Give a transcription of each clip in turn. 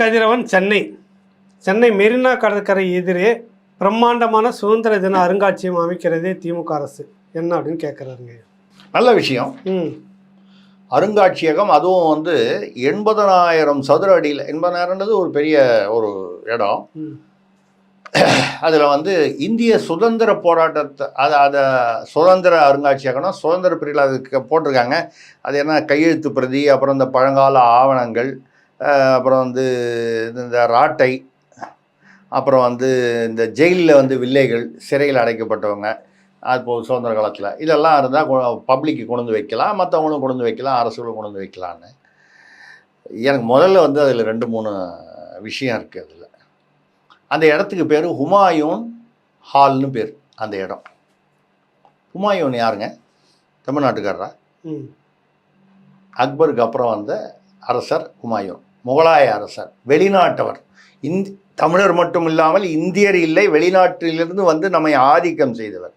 கதிரவன் சென்னை. சென்னை மெரினா கடற்கரை எதிரே பிரம்மாண்டமான சுதந்திர தின அருங்காட்சியகம் அமைக்கிறதே திமுக அரசு. என்ன அப்படின்னு கேட்குறாருங்க நல்ல விஷயம். ம். அருங்காட்சியகம் அதுவும் வந்து எண்பதனாயிரம் சதுர அடியில் எண்பதாயிரம்ன்றது ஒரு பெரிய ஒரு இடம். அதில் வந்து இந்திய சுதந்திர போராட்டத்தை அதை அதை சுதந்திர அருங்காட்சியகம்னா சுதந்திர பிரிவில் அதுக்கு போட்டிருக்காங்க. அது என்ன கையெழுத்து பிரதி அப்புறம் இந்த பழங்கால ஆவணங்கள் அப்புறம் வந்து இந்த ராட்டை அப்புறம் வந்து இந்த ஜெயிலில் வந்து வில்லைகள் சிறையில் அடைக்கப்பட்டவங்க அப்போ சுதந்திர காலத்தில். இதெல்லாம் இருந்தால் பப்ளிக்கு கொண்டு வந்து வைக்கலாம் மற்றவங்களும் கொண்டு வந்து வைக்கலாம் அரசுகளும் கொண்டு வந்து வைக்கலான்னு எனக்கு முதல்ல வந்து அதில் ரெண்டு மூணு விஷயம் இருக்குது அதில். அந்த இடத்துக்கு பேர் ஹுமாயூன் ஹால்னு பேர் அந்த இடம். ஹுமாயூன் யாருங்க? தமிழ்நாட்டுக்காரரா? அக்பருக்கு அப்புறம் வந்த அரசர் ஹுமாயூன். முகலாய அரசர் வெளிநாட்டவர். இந்தி தமிழர் மட்டும் இல்லாமல் இந்தியர் இல்லை வெளிநாட்டிலிருந்து வந்து நம்மை ஆதிக்கம் செய்தவர்.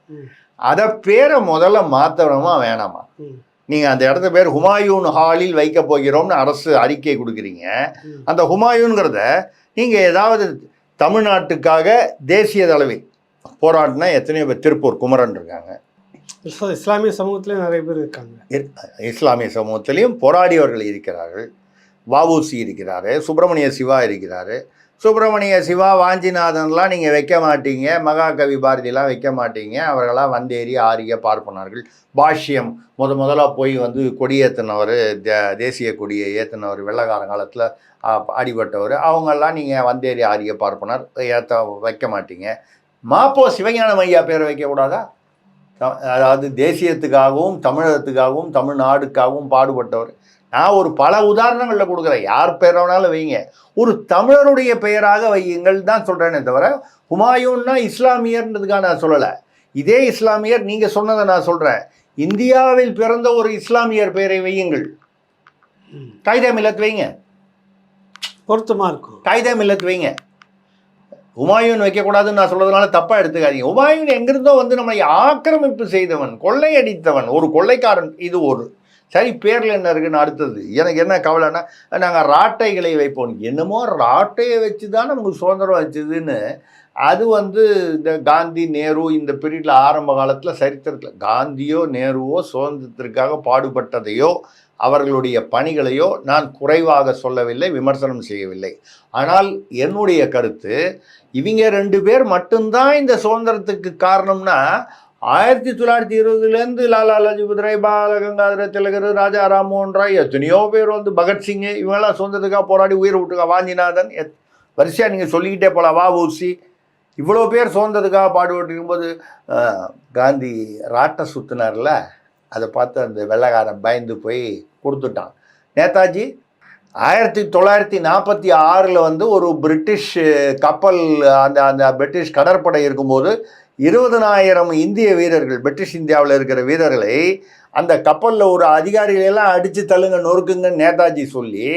அதை பேரை முதல்ல மாற்றணுமா வேணாமா? ம். நீங்கள் அந்த இடத்த பேர் ஹுமாயூன் ஹாலில் வைக்க போகிறோம்னு அரசு அறிக்கை கொடுக்குறீங்க. அந்த ஹுமாயூன்கிறத நீங்கள் ஏதாவது தமிழ்நாட்டுக்காக தேசிய அளவில் போராடினா எத்தனையோ பேர் திருப்பூர் குமரன் இருக்காங்க. இஸ்லா- இஸ்லாமிய சமூகத்திலே நிறைய பேர் இருக்காங்க. இர்- இஸ்லாமிய சமூகத்திலையும் போராடியவர்கள் இருக்கிறார்கள். வஉசி இருக்கிறாரு சுப்பிரமணிய சிவா இருக்கிறாரு. சுப்பிரமணிய சிவா வாஞ்சிநாதன்லாம் நீங்கள் வைக்க மாட்டீங்க மகாகவி பாரதியெலாம் வைக்க மாட்டீங்க. அவர்களாம் வந்தேறி ஆரிய பார்ப்பனார்கள். பாஷ்யம் முத முதலாக போய் வந்து கொடியேற்றினவர் தேசிய கொடியை ஏற்றினவர் வெள்ளக்கார காலத்தில் அடிபட்டவர். அவங்கெல்லாம் நீங்கள் வந்தேறி ஆரிய பார்ப்பனர் ஏற்ற வைக்க மாட்டீங்க. மாப்போ சிவஞானம் ஐயா பேரை வைக்கக்கூடாதா த- அதாவது தேசியத்துக்காகவும் தமிழகத்துக்காகவும் தமிழ்நாடுக்காகவும் பாடுபட்டவர். நான் ஒரு பல உதாரணங்களில் கொடுக்குறேன். யார் பேர் வேணாலும் வைங்க. ஒரு தமிழருடைய பெயராக வையுங்கள் தான் சொல்கிறேனே தவிர ஹுமாயூன்னா இஸ்லாமியர்ன்றதுக்காக நான் சொல்லலை. இதே இஸ்லாமியர் நீங்கள் சொன்னதை நான் சொல்கிறேன் இந்தியாவில் பிறந்த ஒரு இஸ்லாமியர் பெயரை வையுங்கள். காய்தா மில்லத் வைங்க. பொருத்தமாக இருக்கும். காய்தா மில்லத் வைங்க. உமாயூன் வைக்கக்கூடாதுன்னு நான் சொல்றதுனால தப்பா எடுத்துக்காதீங்க. உமாயூன் எங்கிருந்தோ வந்து நம்மை ஆக்கிரமிப்பு செய்தவன் கொள்ளையடித்தவன் ஒரு கொள்ளைக்காரன் இது ஒரு. சரி பேர்ல என்ன இருக்குன்னு அடுத்தது. எனக்கு என்ன கவலைன்னா நாங்கள் ராட்டைகளை வைப்போம். என்னமோ ராட்டையை வச்சு தான் நமக்கு சுதந்திரம் வச்சுதுன்னு. அது வந்து இந்த காந்தி நேரு இந்த பீரியடில் ஆரம்ப காலத்தில் சரித்திரத்தில் காந்தியோ நேருவோ சுதந்திரத்திற்காக பாடுபட்டதையோ அவர்களுடைய பணிகளையோ நான் குறைவாக சொல்லவில்லை விமர்சனம் செய்யவில்லை. ஆனால் என்னுடைய கருத்து இவங்க ரெண்டு பேர் மட்டும்தான் இந்த சுதந்திரத்துக்கு காரணம்னா ஆயிரத்தி தொள்ளாயிரத்தி இருபதுலேருந்து லாலா லஜபத் ராய் பாலகங்காதர திலகர் ராஜா ராமோகன் ராய் எத்தனையோ பேர் வந்து பகத்சிங்கு இவங்கெல்லாம் சுதந்திரத்துக்காக போராடி உயிரை விட்டுக்க வாஞ்சிநாதன். எத் வரிசையாக நீங்கள் சொல்லிக்கிட்டே போகலாம் வா ஊசி இவ்வளோ பேர் சுதந்திரத்துக்காக பாடுபட்டு இருக்கும்போது காந்தி ராட்டை சுற்றினார்ல அதை பார்த்து அந்த வெள்ளக்காரன் பயந்து போய் கொடுத்துட்டான். நேதாஜி ஆயிரத்தி தொள்ளாயிரத்தி நாற்பத்தி ஆறில் வந்து ஒரு பிரிட்டிஷ் கப்பல் அந்த அந்த பிரிட்டிஷ் கடற்படை இருக்கும்போது இருபதனாயிரம் இந்திய வீரர்கள் பிரிட்டிஷ் இந்தியாவில் இருக்கிற வீரர்களை அந்த கப்பலில் ஒரு அதிகாரிகளை எல்லாம் அடித்து தள்ளுங்க நொறுக்குங்கன்னு நேதாஜி சொல்லி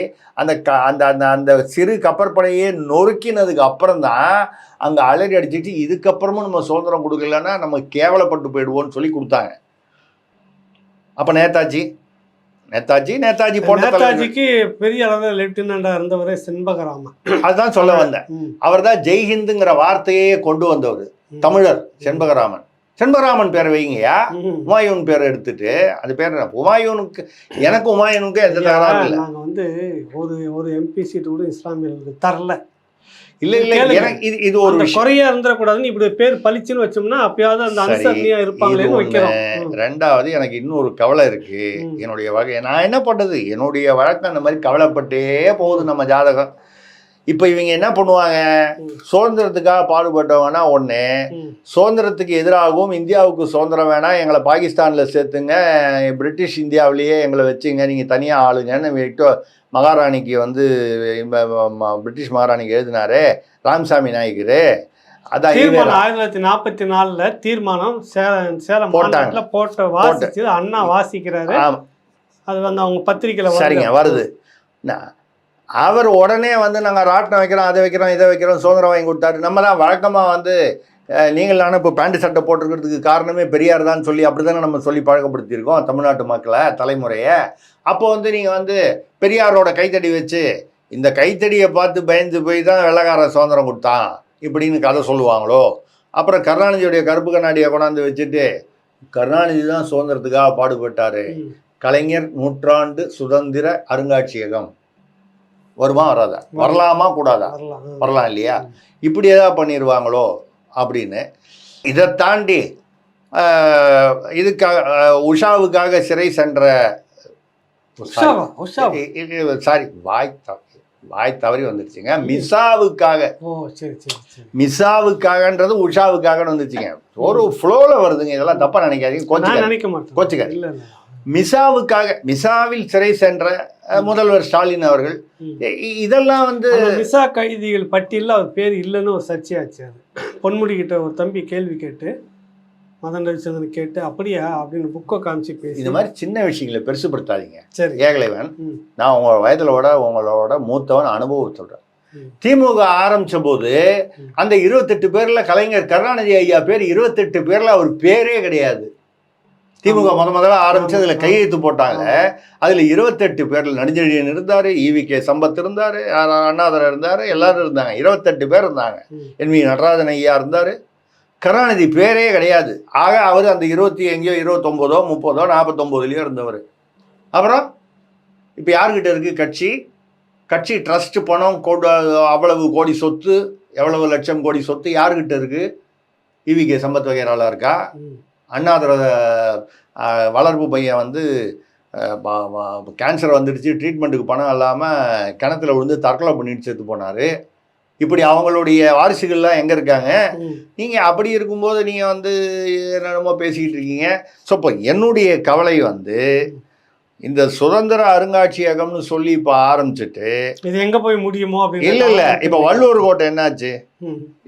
அந்த க அந்த அந்த அந்த சிறு கப்பற்படையே நொறுக்கினதுக்கு அப்புறம் தான் அங்கே அலறி அடிச்சிட்டு இதுக்கப்புறமும் நம்ம சுதந்திரம் கொடுக்கலன்னா நம்ம கேவலப்பட்டு போயிடுவோம்னு சொல்லி கொடுத்தாங்க அப்போ நேதாஜி நேதாஜி நேதாஜி தலைவர்கள். நேதாஜிக்கு பெரிய அளவில் லெப்டினண்டாக இருந்தவரே செண்பகராமன் அதுதான் சொல்ல வந்தேன் அவர் தான் ஜெய்ஹிந்துங்கிற வார்த்தையே கொண்டு வந்தவர். தமிழர் செண்பகராமன். செண்பகராமன் பேரை வைங்கயா. உமாயூன் பேரை எடுத்துட்டு அது பேர் என்ன? உமாயூனுக்கு எனக்கு உமாயூனுக்கு எந்த தகராறும் இல்லை. நாங்கள் வந்து ஒரு ஒரு எம்பி சீட்டு கூட இஸ்லாமியர்களுக்கு தரல. இல்லை இல்லை. எனக்கு இது இது ஒரு குறையா இருந்துடக்கூடாதுன்னு இப்படி பேர் பளிச்சுன்னு வச்சோம்னா அப்பயாவது அந்த சரி, அனுசரணையா இருப்பாங்களேன்னு வைக்கிறோம். ரெண்டாவது எனக்கு இன்னொரு கவலை இருக்கு. என்னுடைய வகை நான் என்ன பண்றது? என்னுடைய வழக்கம் அந்த மாதிரி கவலைப்பட்டே போகுது நம்ம ஜாதகம். இப்போ இவங்க என்ன பண்ணுவாங்க. சுதந்திரத்துக்காக பாடுபட்டவங்கன்னா ஒன்று. சுதந்திரத்துக்கு எதிராகவும் இந்தியாவுக்கு சுதந்திரம் வேணாம் எங்களை பாகிஸ்தானில் சேர்த்துங்க பிரிட்டிஷ் இந்தியாவிலேயே எங்களை வச்சுங்க நீங்கள் தனியாக ஆளுங்கன்னு விக்டோ மகாராணிக்கு வந்து பிரிட்டிஷ் மகாராணிக்கு எழுதினாரு ராமசாமி நாயக்கர் அதான் தீர்மானம். ஆயிரத்தி தொள்ளாயிரத்தி நாற்பத்தி நாலுல தீர்மானம் சேலம் சேலம். மாநாட்டுல போட்ட வாசிச்சு அண்ணா வாசிக்கிறாரு அது வந்து அவங்க பத்திரிக்கையில வருது. சரிங்க வருது அவர் உடனே வந்து நாங்கள் ராட்டினம் வைக்கிறோம் அதை வைக்கிறோம் இதை வைக்கிறோம் சுதந்திரம் வாங்கி கொடுத்தாரு. நம்ம தான் வழக்கமாக வந்து நீங்கள் நானும் இப்போ பேண்ட் சட்டை போட்டிருக்கிறதுக்கு காரணமே பெரியார் தான் சொல்லி அப்படி தானே நம்ம சொல்லி பழக்கப்படுத்தியிருக்கோம் தமிழ்நாட்டு மக்களை தலைமுறையை. அப்போ வந்து நீங்கள் வந்து பெரியாரோட கைத்தடி வச்சு இந்த கைத்தடியை பார்த்து பயந்து போய் தான் வெள்ளக்காரன் சுதந்திரம் கொடுத்தான் இப்படின்னு கதை சொல்லுவாங்களோ? அப்புறம் கருணாநிதியுடைய கருப்பு கண்ணாடியை கொண்டாந்து வச்சுட்டு கருணாநிதி தான் சுதந்திரத்துக்காக பாடுபட்டாரு. கலைஞர் நூற்றாண்டு சுதந்திர அருங்காட்சியகம். வருமா வராதா? வரலாமா கூடாதா? வரலாம். இல்லையா? இப்படி ஏதாவது பண்ணிடுவாங்களோ அப்படின்னு. இதை தாண்டி இதுக்காக உஷாவுக்காக சிறை சென்ற சாரி வாய் வாய் தவறி வந்துருச்சுங்க. மிசாவுக்காக. மிசாவுக்காகன்றது உஷாவுக்காகன்னு வந்துச்சுங்க. ஒரு ஃப்ளோவில் வருதுங்க. இதெல்லாம் தப்பா நினைக்காதீங்க. நான் கொஞ்சம் நினைக்க மாட்டேன். கோச்சுக்காதீங்க. மிசாவுக்காக மிசாவில் சிறை சென்ற முதல்வர் ஸ்டாலின் அவர்கள். இதெல்லாம் வந்து மிசா கைதிகள் பட்டியலில் அவர் பேர் இல்லைன்னு ஒரு சர்ச்சையாச்சு அது. பொன்முடி கிட்ட ஒரு தம்பி கேள்வி கேட்டு மதன் ரவிச்சந்திரன் கேட்டு அப்படியா? அப்படின்னு புக்கை காமிச்சு பேசி. இந்த மாதிரி சின்ன விஷயங்களை பெருசுப்படுத்தாதீங்க. சரி. ஏகலைவன். நான் உங்க வயதிலோட உங்களோட மூத்தவன் அனுபவம் சொல்றேன். ம். திமுக ஆரம்பிச்ச போது ம். அந்த இருபத்தெட்டு பேர்ல கலைஞர் கருணாநிதி ஐயா பேர் இருபத்தெட்டு பேர்ல அவர் பேரே கிடையாது. திமுக முத முதல்ல ஆரம்பிச்சு அதுல கையெழுத்து போட்டாங்க. அதுல இருபத்தெட்டு பேர்ல நடிஞ்செழியன் இருந்தாரு ஈவி கே சம்பத் இருந்தாரு அ- அண்ணாதுரை இருந்தாரு எல்லாரும் இருந்தாங்க. இருபத்தெட்டு பேர் இருந்தாங்க. N V. நடராஜன் ஐயா இருந்தாரு. கருணாநிதி பேரே கிடையாது. ஆக அவர் அந்த இருபத்தி எங்கேயோ இருபத்தொம்போதோ முப்பதோ நாற்பத்தொம்போதுலேயோ இருந்தவர். அப்புறம் இப்போ யார்கிட்ட இருக்கு கட்சி? கட்சி ட்ரஸ்ட் பணம் கோடி அவ்வளவு கோடி சொத்து எவ்வளவு லட்சம் கோடி சொத்து யார்கிட்ட இருக்கு? இவி கே சம்பத் வகைரால இருக்கா. அண்ணாதுரை வளர்ப்பு பையன் வந்து கேன்சர் வந்துடுச்சு ட்ரீட்மெண்ட்டுக்கு பணம் இல்லாமல் கிணத்துல விழுந்து தற்கொலை பண்ணிட்டு செத்து போனார் இப்படி அவங்களுடைய வாரிசுகள்லாம் எங்கே இருக்காங்க. நீங்கள் அப்படி இருக்கும்போது நீங்கள் வந்து என்னென்னமோ பேசிக்கிட்டு இருக்கீங்க ஸோ இப்போ என்னுடைய கவலை வந்து இந்த சுதந்திர அருங்காட்சியகம்னு சொல்லி இப்போ ஆரம்பிச்சிட்டு இது எங்க போய் முடியுமோ இல்லை இல்லை இப்போ வள்ளுவர் கோட்டை என்னாச்சு.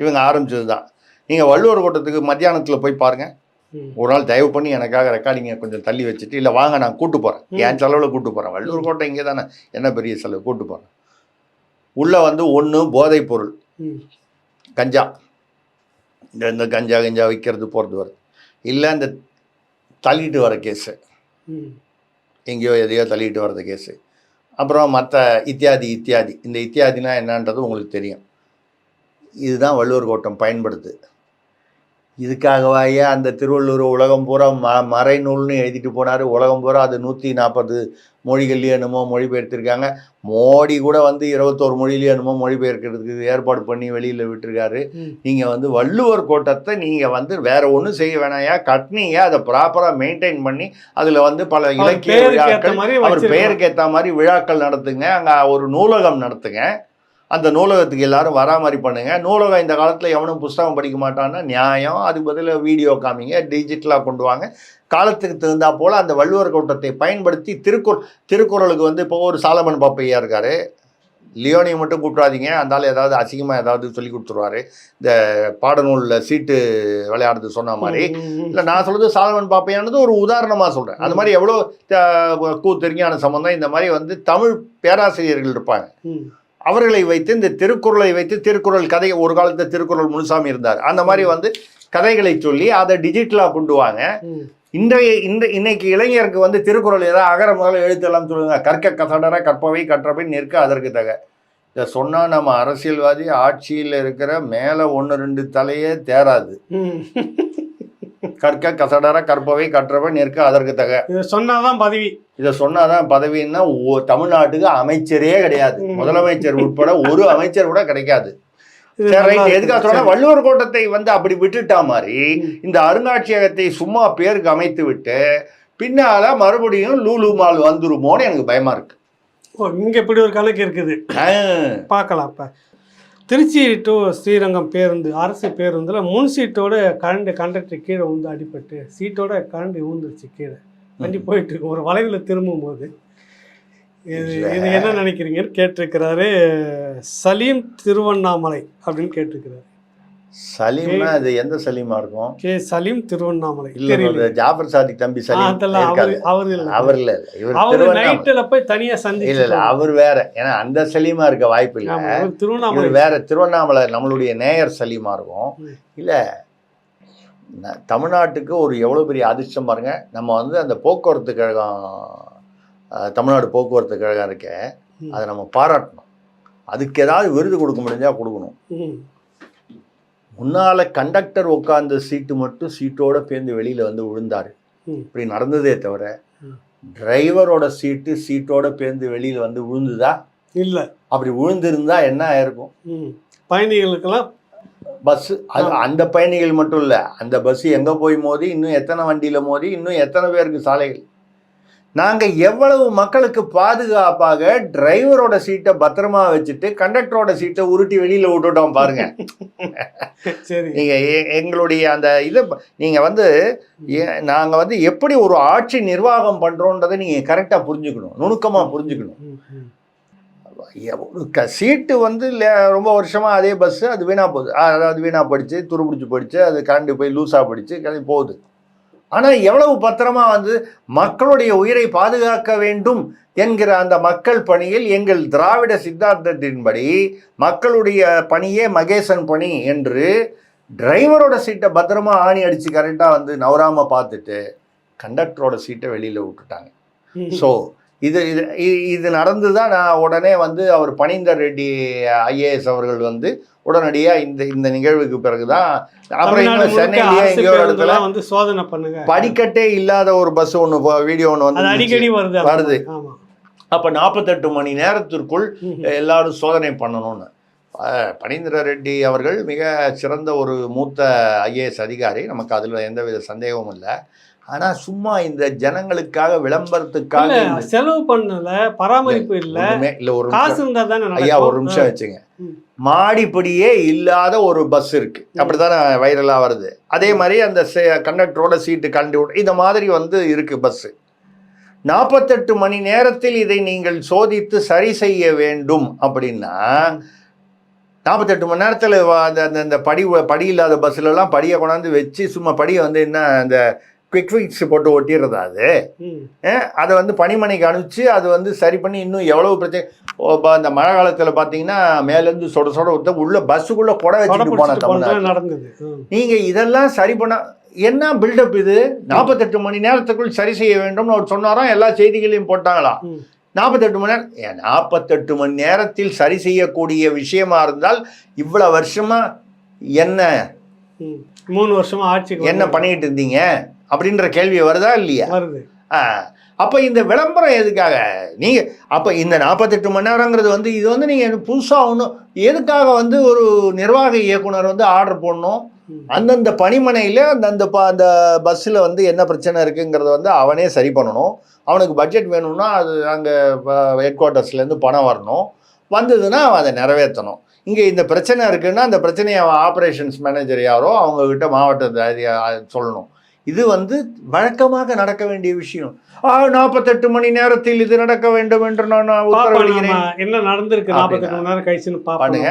இவங்க ஆரம்பிச்சது தான் நீங்கள் வள்ளுவர் கோட்டத்துக்கு மத்தியானத்தில் போய் பாருங்கள். ஒரு நாள் தயவு பண்ணி எனக்காக ரெக்கார்டிங்கை கொஞ்சம் தள்ளி வச்சுட்டு இல்லை வாங்க நான் கூட்டு போகிறேன். என் செலவில் கூட்டு போகிறேன் வள்ளூர் கோட்டை இங்கே தானே என்ன பெரிய செலவு? கூட்டு போகிறேன் உள்ளே வந்து ஒன்று போதைப் பொருள். கஞ்சா. இந்த இந்த கஞ்சா கஞ்சா விற்கிறது போகிறது வருது இல்லை இந்த தள்ளிட்டு வர கேஸு. எங்கேயோ எதையோ தள்ளிட்டு வர்றது கேஸு. அப்புறம் மற்ற இத்தியாதி இத்தியாதி. இந்த இத்தியாதினா என்னன்றது உங்களுக்கு தெரியும். இதுதான் வள்ளுவர் கோட்டம் பயன்படுது இதுக்காகவாயே அந்த திருவள்ளூர் உலகம் பூரா ம மறைநூல்னு எழுதிட்டு போனார். உலகம் பூரா அது நூற்றி நாற்பது மொழிகள்லேயே என்னமோ மொழிபெயர்த்திருக்காங்க. மோடி கூட வந்து இருபத்தோரு மொழியிலேயே என்னமோ மொழிபெயர்க்கிறதுக்கு ஏற்பாடு பண்ணி வெளியில் விட்டுருக்காரு. நீங்கள் வந்து வள்ளுவர் கோட்டத்தை நீங்கள் வந்து வேற ஒன்றும் செய்ய வேணாயா? கட்னிங்க அதை ப்ராப்பராக மெயின்டைன் பண்ணி அதில் வந்து பல இலக்கிய விழாக்கள் அவர். பெயருக்கு ஏற்ற மாதிரி விழாக்கள் நடத்துங்க. அங்கே ஒரு நூலகம் நடத்துங்க. அந்த நூலகத்துக்கு எல்லாரும் வரா மாதிரி பண்ணுங்க நூலகம் இந்த காலத்தில் எவனும் புஸ்தகம் படிக்க மாட்டான்னா நியாயம். அதுக்கு பதிலாக வீடியோ காமிங்க டிஜிட்டலாக கொண்டு வாங்க. காலத்துக்கு தகுந்தா போல் அந்த வள்ளுவர் கோட்டத்தை பயன்படுத்தி திருக்குறள் திருக்குறளுக்கு வந்து இப்போ ஒரு சாலமன் பாப்பையா இருக்காரு. லியோனியை மட்டும் கூப்பிட்றாதீங்க அந்த ஆள் ஏதாவது அசிங்கமாக ஏதாவது சொல்லி கொடுத்துருவாரு. இந்த பாடநூலில் சீட்டு விளையாடுறது சொன்ன மாதிரி. இல்லை நான் சொல்றது சாலமன் பாப்பையானது ஒரு உதாரணமாக சொல்கிறேன் அது மாதிரி எவ்வளோ கூ தெரிஞான சம்பந்தம். இந்த மாதிரி வந்து தமிழ் பேராசிரியர்கள் இருப்பாங்க. அவர்களை வைத்து இந்த திருக்குறளை வைத்து திருக்குறள் கதை ஒரு காலத்தில் திருக்குறள் முனுசாமி இருந்தார். அந்த மாதிரி வந்து கதைகளை சொல்லி அதை டிஜிட்டலாக கொண்டு வாங்க. இன்றைய இந்த இன்னைக்கு இளைஞருக்கு வந்து திருக்குறள் ஏதாவது அகர முதல்ல எழுத்தெல்லாம் சொல்லுங்க. கற்க கசடர கற்பவை கற்றவை நிற்க அதற்கு தக. இதை சொன்னால் நம்ம அரசியல்வாதி ஆட்சியில் இருக்கிற மேலே ஒன்று ரெண்டு தலையே தேராது. கற்க கசடர கற்பவை கற்றவை நிற்க அதற்கு தக இதை சொன்னாதான் பதவி இதை சொன்னாதான் பதவின்னா தமிழ்நாட்டுக்கு அமைச்சரே கிடையாது. முதலமைச்சர் உட்பட ஒரு அமைச்சர் கூட கிடைக்காது. எதுக்காக சொன்னா. வள்ளுவர் கோட்டத்தை வந்து அப்படி விட்டுட்டா மாதிரி. இந்த அருங்காட்சியகத்தை சும்மா பேருக்கு அமைத்து விட்டு பின்னால மறுபடியும் லூலு மால் வந்துருமோன்னு எனக்கு பயமா இருக்கு ஓ இங்க இப்படி ஒரு கணக்கு இருக்குது ஆ, பார்க்கலாம் இப்போ திருச்சி டு ஸ்ரீரங்கம் பேருந்து அரசு பேருந்தில் முன் சீட்டோட கரண்ட் கண்டக்டர் கீழே வந்து அடிபட்டு சீட்டோட கரண்ட் ஊந்துருச்சு கீழே. வண்டி போயிட்டு ஒரு வளைவில் திரும்பும் போது. இது. இது என்ன நினைக்கிறீங்கன்னு கேட்டிருக்கிறாரு சலீம் திருவண்ணாமலை அப்படின்னு கேட்டிருக்கிறாரு. சலீம்னா அது எந்த சலீமா இருக்கும்? கே சலீம் திருவண்ணாமலை. இல்ல ஜாஃபர் சாதிக் தம்பி சலீம். அதெல்லாம் அவர் அவர் இல்லை. அவர் இல்ல இல்ல. இவர் அவர் நைட்டில் போய் தனியா இல்ல சந்திச்சு இல்ல அவர் வேற. ஏன்னா அந்த சலீமா இருக்க வாய்ப்பு இல்ல. திருவண்ணாமலை. வேற திருவண்ணாமலை நம்மளுடைய நேயர் சலீமா இருக்கும். இல்ல தமிழ்நாட்டுக்கு ஒரு எவ்வளவு பெரிய அதிர்ஷ்டம் பாருங்க. நம்ம வந்து அந்த போக்குவரத்து கழகம் தமிழ்நாடு போக்குவரத்து கழகம் இருக்க. அதை நம்ம பாராட்டணும். அதுக்கு ஏதாவது விருது கொடுக்க முடிஞ்சா கொடுக்கணும். முன்னால கண்டக்டர் உட்கார்ந்த சீட்டு மட்டும் சீட்டோட பேர்ந்து வெளியில வந்து விழுந்தாரு. இப்படி நடந்ததே தவிர. டிரைவரோட சீட்டு சீட்டோட பேர்ந்து வெளியில வந்து விழுந்துதா? இல்லை. அப்படி விழுந்திருந்தா என்ன ஆயிருக்கும்? பயணிகளுக்கெல்லாம் பஸ் அது அந்த பயணிகள் மட்டும் இல்ல அந்த பஸ் எங்க போய் மோதி இன்னும் எத்தனை வண்டியில மோதி இன்னும் எத்தனை பேருக்கு சாலைகள்? நாங்க எவ்வளவு மக்களுக்கு பாதுகாப்பாக டிரைவரோட சீட்டை பத்திரமா வச்சுட்டு கண்டக்டரோட சீட்டை உருட்டி வெளியில விட்டுட்டோம் பாருங்க. சரி. நீங்க எ- எங்களுடைய அந்த இதை ப- நீங்க வந்து எ- நாங்க வந்து எப்படி ஒரு ஆட்சி நிர்வாகம் பண்றோன்றதை நீங்க கரெக்டா புரிஞ்சுக்கணும். நுணுக்கமா புரிஞ்சுக்கணும். க சீட்டு வந்து ரொம்ப வருஷமா அதே பஸ் அது வீணா போகுது அ- அதாவது வீணா படிச்சு துருபிடிச்சு படிச்சு அது கரண்டு போய் லூஸா படிச்சு கிளம்பி போகுது. ஆனா எவ்வளவு பத்திரமா வந்து மக்களுடைய உயிரை பாதுகாக்க வேண்டும் என்கிற அந்த மக்கள் பணியில் எங்கள் திராவிட சித்தாந்தத்தின்படி மக்களுடைய பணியே மகேசன் பணி என்று டிரைவரோட சீட்டை பத்திரமா ஆணி அடிச்சு கரெக்டாக வந்து நவராம பார்த்துட்டு கண்டக்டரோட சீட்டை வெளியில விட்டுட்டாங்க. ஸோ இது இது இது நடந்து தான் நான் உடனே வந்து அவர் பணிந்தர் ரெட்டி ஐஏஎஸ் அவர்கள் வந்து உடனடியாக இந்த இந்த நிகழ்வுக்கு அப்புறம் தமிழ்நாடு இன்னும் முழுக்க சென்னையிலேயே எங்கேயோ இடத்துல வந்து சோதனை பண்ணுங்க. படிக்கட்டே இல்லாத ஒரு பஸ் ஒன்று வீடியோ ஒன்று வந்து அடிக்கடி வருது. வருது. அப்போ நாற்பத்தெட்டு மணி நேரத்திற்குள். எல்லாரும் சோதனை பண்ணணும்னு. பனீந்திர ரெட்டி அவர்கள் மிக சிறந்த ஒரு மூத்த ஐஏஎஸ் அதிகாரி. நமக்கு அதில் எந்தவித சந்தேகமும் இல்லை. ஆனால் சும்மா இந்த ஜனங்களுக்காக விளம்பரத்துக்காக செலவு பண்ணல பராமரிப்பு இல்ல இல்ல. ஒரு காசு தானே ஐயா ஒரு. நிமிஷம் வச்சுங்க. மாடிப்படியே இல்லாத ஒரு பஸ் இருக்கு. அப்படித்தானே வைரலா வருது. அதே மாதிரி அந்த கண்டக்டரோட சீட்டு கண்டு இந்த மாதிரி வந்து இருக்கு பஸ். நாற்பத்தெட்டு மணி நேரத்தில் இதை நீங்கள் சோதித்து சரி செய்ய வேண்டும் அப்படின்னா நாற்பத்தெட்டு மணி நேரத்தில் அந்த அந்த- அந்த படி படி இல்லாத பஸ்லலாம் படியை கொண்டாந்து வச்சு சும்மா படியை வந்து என்ன அந்த குவிக் ஃபிக்ஸ் போட்டு ஒட்டிடுறதா அது? அதை வந்து பனிமனைக்கு அனுப்பிச்சு அது வந்து சரி பண்ணி இன்னும் எவ்வளவு பிரச்சனை இப்ப அந்த மழை காலத்தில் பார்த்தீங்கன்னா மேலேருந்து சொட சொட ஊத்த உள்ள பஸ்ஸுக்குள்ளே குடை வச்சுட்டு போன நடந்தது. ம். நீங்கள் இதெல்லாம் சரி பண்ண என்ன பில்டப் இது? நாற்பத்தெட்டு மணி நேரத்துக்குள் சரி செய்ய வேண்டும்னு அவர் சொன்னாராம் எல்லா செய்திகளையும் போட்டாங்களாம் ம். நாற்பத்தெட்டு மணி நேரம் நாற்பத்தெட்டு மணி நேரத்தில் சரி செய்யக்கூடிய விஷயமா இருந்தால் இவ்வளவு வருஷமா என்ன. மூணு வருஷமா ஆட்சிக்கு என்ன பண்ணிட்டு இருந்தீங்க? அப்படின்ற கேள்வி வருதா இல்லையா? வருது. அப்ப இந்த விளம்பரம் எதுக்காக? நீங்க அப்ப இந்த நாற்பத்தெட்டு மணி நேரங்கிறது வந்து இது வந்து நீங்க புதுசா ஒன்றும் எதுக்காக வந்து ஒரு நிர்வாக இயக்குனர் வந்து ஆர்டர் போடணும். அந்தந்த பணிமனையில் அந்தந்த ப அந்த பஸ்ஸில் வந்து என்ன பிரச்சனை இருக்குங்கிறத வந்து அவனே சரி பண்ணணும். அவனுக்கு பட்ஜெட் வேணும்னா அது அங்கே ஹெட் குவார்ட்டர்ஸ்லேருந்து பணம் வரணும். வந்ததுன்னா அவன் அதை நிறைவேற்றணும். இங்கே இந்த பிரச்சனை இருக்குன்னா அந்த பிரச்சனையை அவன் ஆப்ரேஷன்ஸ் மேனேஜர் யாரோ அவங்கக்கிட்ட மாவட்ட சொல்லணும். இது வந்து வழக்கமாக நடக்க வேண்டிய விஷயம் நாற்பத்தெட்டு மணி நேரத்தில் இது நடக்க வேண்டும் என்று நான் என்ன நடந்திருக்கு. நாற்பத்தெட்டு மணி நேரம் கழிச்சுன்னு. பாப்போம்